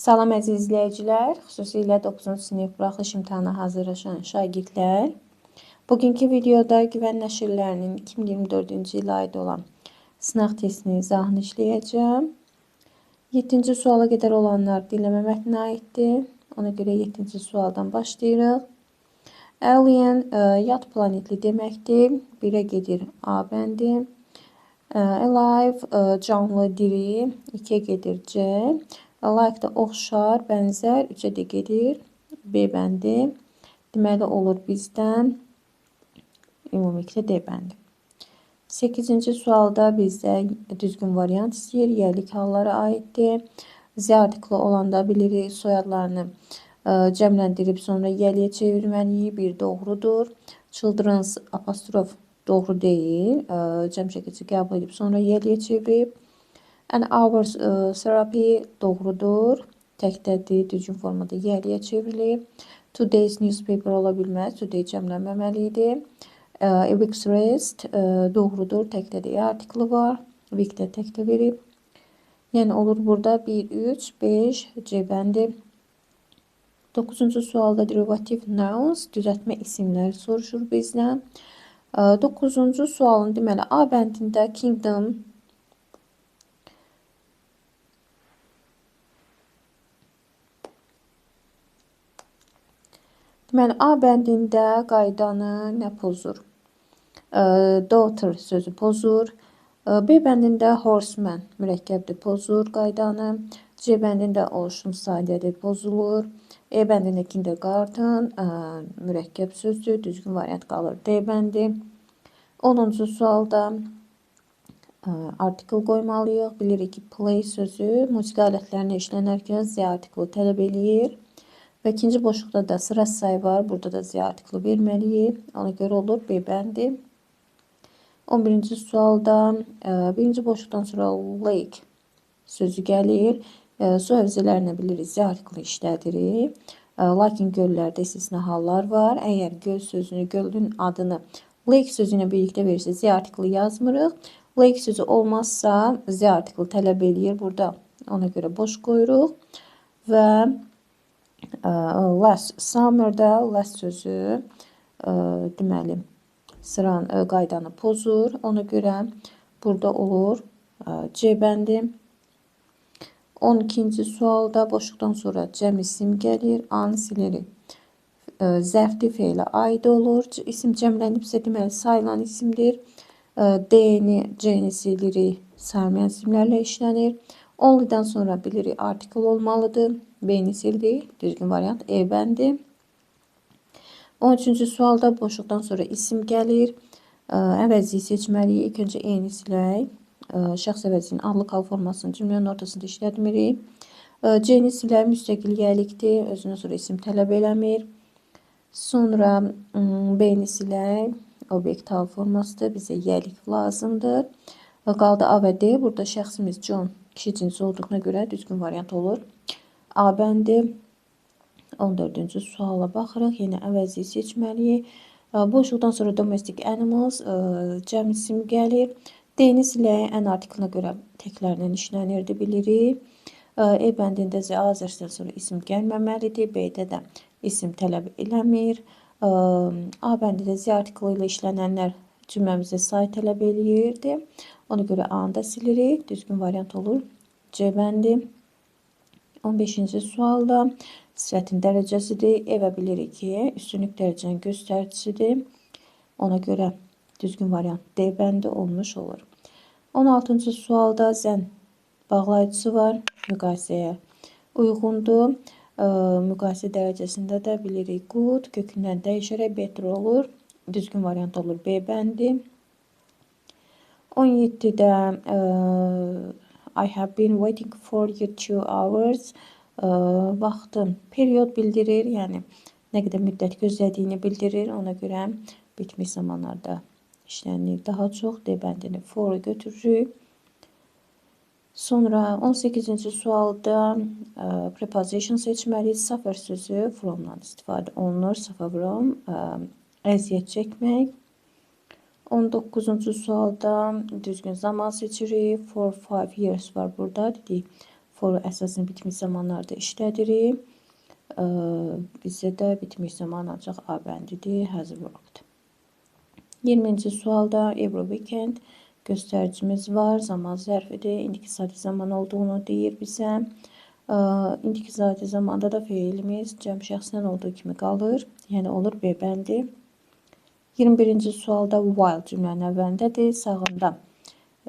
Salam əziz izləyicilər, xüsusilə 9-cu sinif buraxılış imtahana hazırlaşan şagirdlər. Bugünkü videoda güvən nəşrlərinin 2024-cü ilə aid olan sınaq testinin izahını işləyəcəm. 7-ci suala qədər olanlar dinləmə mətninə aiddir. Ona görə 7-ci sualdan başlayırıq. Alien ə, yad planetli deməkdir. 1-ə gedir A bəndi. Ə, Alive ə, canlı, diri. 2-yə gedir C. Like da oxşar, bənzər. 3-ə də gedir B bəndi. Deməli olur bizdən ümumilikdə D bəndi. 8-ci sualda bizdə düzgün variant istəyir. Yerlik hallara aiddir. Z artiklı olanda bilirik soyadlarını ə, cəmləndirib sonra yəliyə çevirməliyik. Bir doğrudur. Children's apostrof doğru deyil. Ə, cəm çəkici qəbul edib sonra yəliyə çevirib. An hours ə, therapy doğrudur. Təkdədir, düzgün formada yəliyə çevrilib. Today's newspaper ola bilməz. Today cəmlənməməli idi. Ə, A week's rest ə, doğrudur. Təkdədir. E artiklı var. Week də təkdə verib. Yəni olur burada 1, 3, 5 C bəndi. 9-cu sualda derivative nouns, düzəltmə isimləri soruşur bizdən. 9-cu sualın deməli A bəndində kingdom Deməli, A bəndində qaydanı nə pozur? Daughter sözü pozur. B bəndində horseman mürəkkəbdir, pozur qaydanı. C bəndində ocean sadədir, pozulur. E bəndində kindergarten ə, mürəkkəb sözdür, düzgün variant qalır D bəndi. 10-cu sualda ə, artikel qoymalıyıq. Bilirik ki, play sözü musiqi alətlərinə işlənərkən Z artiklı tələb eləyir. Və ikinci boşluqda da sıra sayı var. Burada da Z artiklı verməliyik. Ona görə olur B bəndi. 11-ci sualda e, birinci boşluqdan sonra lake sözü gəlir. E, su hövzələrinə bilirik Z artiklı işlədirik. E, lakin göllərdə istisna hallar var. Əgər göl sözünü, gölün adını lake sözü ilə birlikdə verirsə Z artiklı yazmırıq. Lake sözü olmazsa Z artiklı tələb eləyir. Burada ona görə boş qoyuruq. Və last summer'da last sözü deməli sıran qaydanı pozur. Ona görə burada olur C bəndi. 12-ci sualda boşluqdan sonra cəm isim gəlir. An siləri zərfli fe'lə aid olur. İsim cəmlənibsə deməli sayılan isimdir. D-ni, C-ni silirik. Saymayan isimlərlə işlənir. Only'dan sonra bilirik artikel olmalıdır. B'ni sildik. Düzgün variant E bəndi. 13-cü sualda boşluqdan sonra isim gəlir. Əvəzi seçməliyik. İlk öncə E-ni silək. Şəxs əvəzinin adlı hal formasını cümlənin ortasında işlətmirik. C-ni silək. Müstəqil gəlikdir. Özündən sonra isim tələb eləmir. Sonra B-ni silək. Obyekt hal formasıdır. Bizə yəlik lazımdır. Qaldı A və D. Burada şəxsimiz John kişi cinsi olduğuna görə düzgün variant olur. A bəndi 14-cü suala baxırıq. Yenə əvəzi seçməliyik. Boşluqdan sonra domestic animals cəm isim gəlir. D-ni silək ən artiklına görə təklərlə işlənirdi bilirik. E bəndində Z azərdən sonra isim gəlməməlidir. B-də də isim tələb eləmir. A bəndində Z artiklı ilə işlənənlər cümləmizə say tələb eləyirdi. Ona görə A-nı da silirik. Düzgün variant olur. C bəndi. 15-ci sualda sifətin dərəcəsidir. Evə bilirik ki, üstünlük dərəcənin göstəricisidir. Ona görə düzgün variant D bəndi olmuş olur. 16-cı sualda zən bağlayıcısı var. Müqayisəyə uyğundur. Müqayisə dərəcəsində də bilirik good kökündən dəyişərək better olur. Düzgün variant olur B bəndi. 17-də I have been waiting for you two hours. Ə, vaxtın period bildirir, yəni nə qədər müddət gözlədiyini bildirir. Ona görə bitmiş zamanlarda işlənir. Daha çox D bəndini for götürürük. Sonra 18-ci sualda ə, preposition seçməliyik. Suffer sözü from-dan istifadə olunur. Suffer from ə, əziyyət çəkmək. 19-cu sualda düzgün zaman seçirik. For five years var burada. Dedik for əsasını bitmiş zamanlarda işlədirik. Ə, bizdə də bitmiş zaman ancaq A bəndidir, has worked. 20-ci sualda every weekend göstəricimiz var. Zaman zərfidir. İndiki sadə zaman olduğunu deyir bizə. Ə, İndiki sadə zamanda da feilimiz cəm şəxslə olduğu kimi qalır. Yəni olur B bəndi. 21-ci sualda while cümlənin əvvəlindədir. Sağında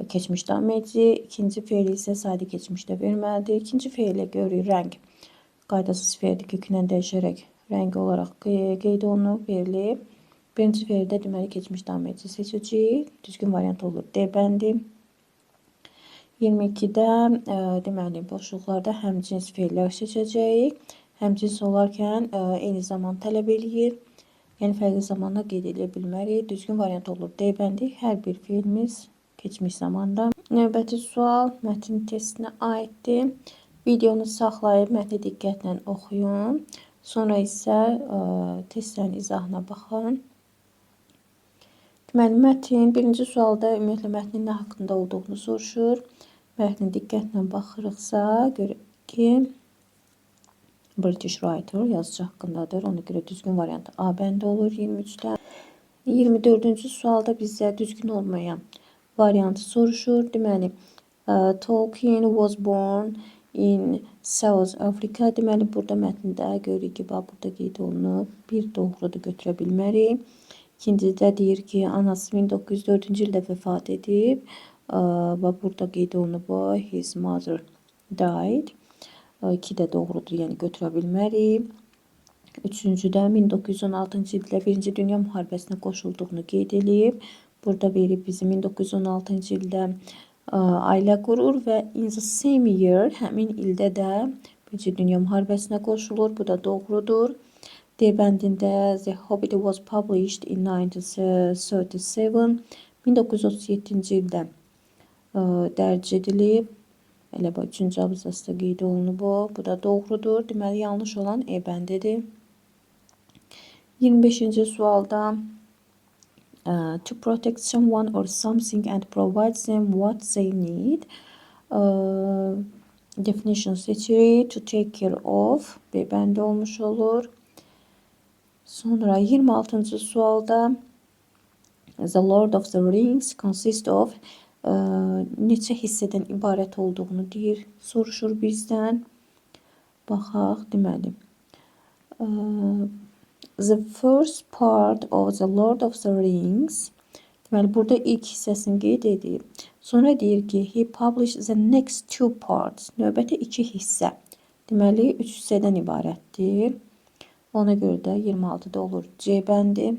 keçmiş davam edici, ikinci feili isə sadə keçmişdə verməlidir. İkinci feilə görürük rəng qaydasız feildir kökündən dəyişərək rəng olaraq qe- qeyd olunub, verilib. Birinci feildə deməli keçmiş davam edici seçəcəyik. Düzgün variant olur D bəndi. 22-də ə, deməli boşluqlarda həmcins feillər seçəcəyik. Həmcins olarkən ə, eyni zaman tələb eləyir. Yəni fərqli zamanda qeyd edə bilmərik. Düzgün variant olur D bəndi. Hər bir feilimiz keçmiş zamanda. Növbəti sual mətn testinə aiddir. Videonu saxlayıb mətni diqqətlə oxuyun. Sonra isə ə, testlərin izahına baxın. Deməli, mətn birinci sualda ümumiyyətlə mətnin nə haqqında olduğunu soruşur. Mətni diqqətlə baxırıqsa, görək ki, British writer yazıcı haqqındadır. Ona görə düzgün variant A bəndi olur 23-də. 24-cü sualda bizə düzgün olmayan variantı soruşur. Deməli, ə, Tolkien was born in South Africa. Deməli, burada mətndə görürük ki, burada qeyd olunub. Bir doğrudur götürə bilmərik. İkincidə deyir ki, anası 1904-cü ildə vəfat edib. Ə, Və burada qeyd olunub his mother died. Ə, İki də doğrudur, yəni götürə bilmərik. Üçüncüdə 1916-cı ildə Birinci Dünya müharibəsinə qoşulduğunu qeyd eləyib. Burada verib bizi 1916-cı ildə ailə qurur və in the same year həmin ildə də Birinci Dünya müharibəsinə qoşulur. Bu da doğrudur. D bəndində The Hobbit was published in 1937. 1937-ci ildə dərc edilib. Elə bax 3-cü abzasda qeyd olunub o. Bu da doğrudur. Deməli yanlış olan E bəndidir. 25-ci sualda uh, to protect someone or something and provide them what they need. Uh, definition seçirik. To take care of. B bəndi olmuş olur. Sonra 26-cı sualda The Lord of the Rings consists of ə, neçə hissədən ibarət olduğunu deyir, soruşur bizdən. Baxaq, deməli. Ə, the first part of The Lord of the Rings Deməli, burada ilk hissəsini qeyd edib. Sonra deyir ki, he published the next two parts. Növbəti iki hissə. Deməli, üç hissədən ibarətdir. Ona görə də 26-da olur C bəndi.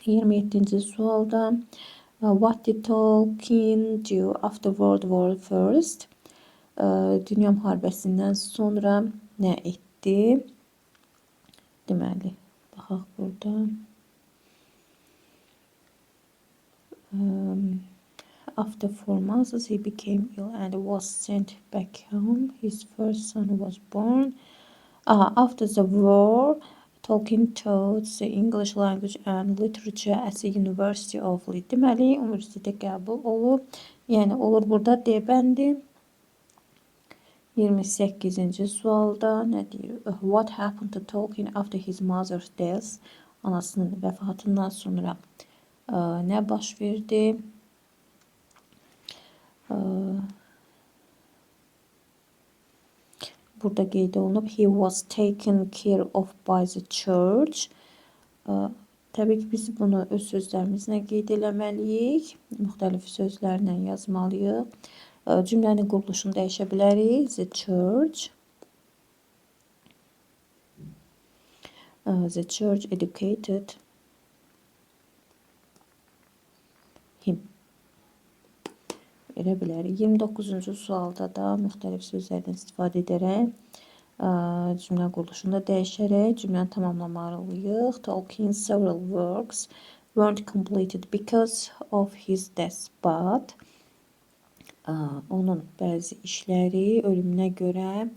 27-ci sualda What did Tolkien do after World War First? Uh, Dünya müharibəsindən sonra nə etdi? Deməli, baxaq burada. Um, after four months, he became ill and was sent back home. His first son was born. Uh, after the war, Tolkien taught the English language and literature at the University of Leeds. Deməli, universitetə qəbul olub. Yəni olur burada D bəndi. 28-ci sualda nə deyir? What happened to Tolkien after his mother's death? Anasının vəfatından sonra ə, nə baş verdi? Ə, burada qeyd olunub he was taken care of by the church. Ə, Təbii ki, biz bunu öz sözlərimizlə qeyd eləməliyik. Müxtəlif sözlərlə yazmalıyıq. Ə, Cümlənin quruluşunu dəyişə bilərik. The church. Ə, The church educated Verə bilərik. 29-cu sualda da müxtəlif sözlərdən istifadə edərək ə, cümlə quruluşunu da dəyişərək cümləni tamamlamalıyıq. Tolkien's several works weren't completed because of his death, but onun bəzi işləri ölümünə görə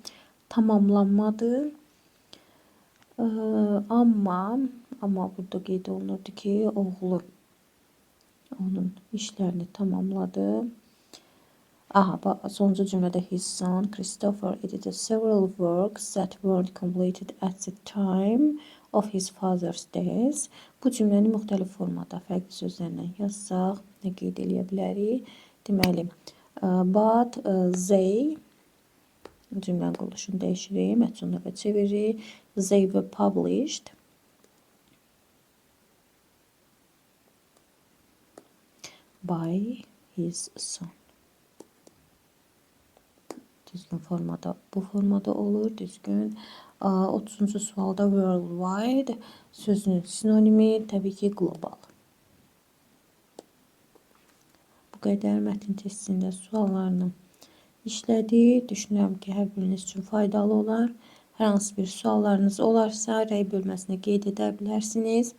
tamamlanmadı. Ə, amma amma burada qeyd olunurdu ki, oğlu onun işlərini tamamladı. Aha, sonuncu cümlədə his son Christopher edited several works that weren't completed at the time of his father's death. Bu cümləni müxtəlif formada fərqli sözlərlə yazsaq, nə qeyd edə bilərik? Deməli, ə, but ə, they cümlənin quruluşunu dəyişirik, məhcun növə çeviririk. They were published by his son. Düzgün formada, bu formada olur, düzgün. Aa, 30-cu sualda worldwide sözünün sinonimi təbii ki, global. Bu qədər mətn testində suallarını işlədik. Düşünürəm ki, hər biriniz üçün faydalı olar. Hər hansı bir suallarınız olarsa, rəy bölməsinə qeyd edə bilərsiniz.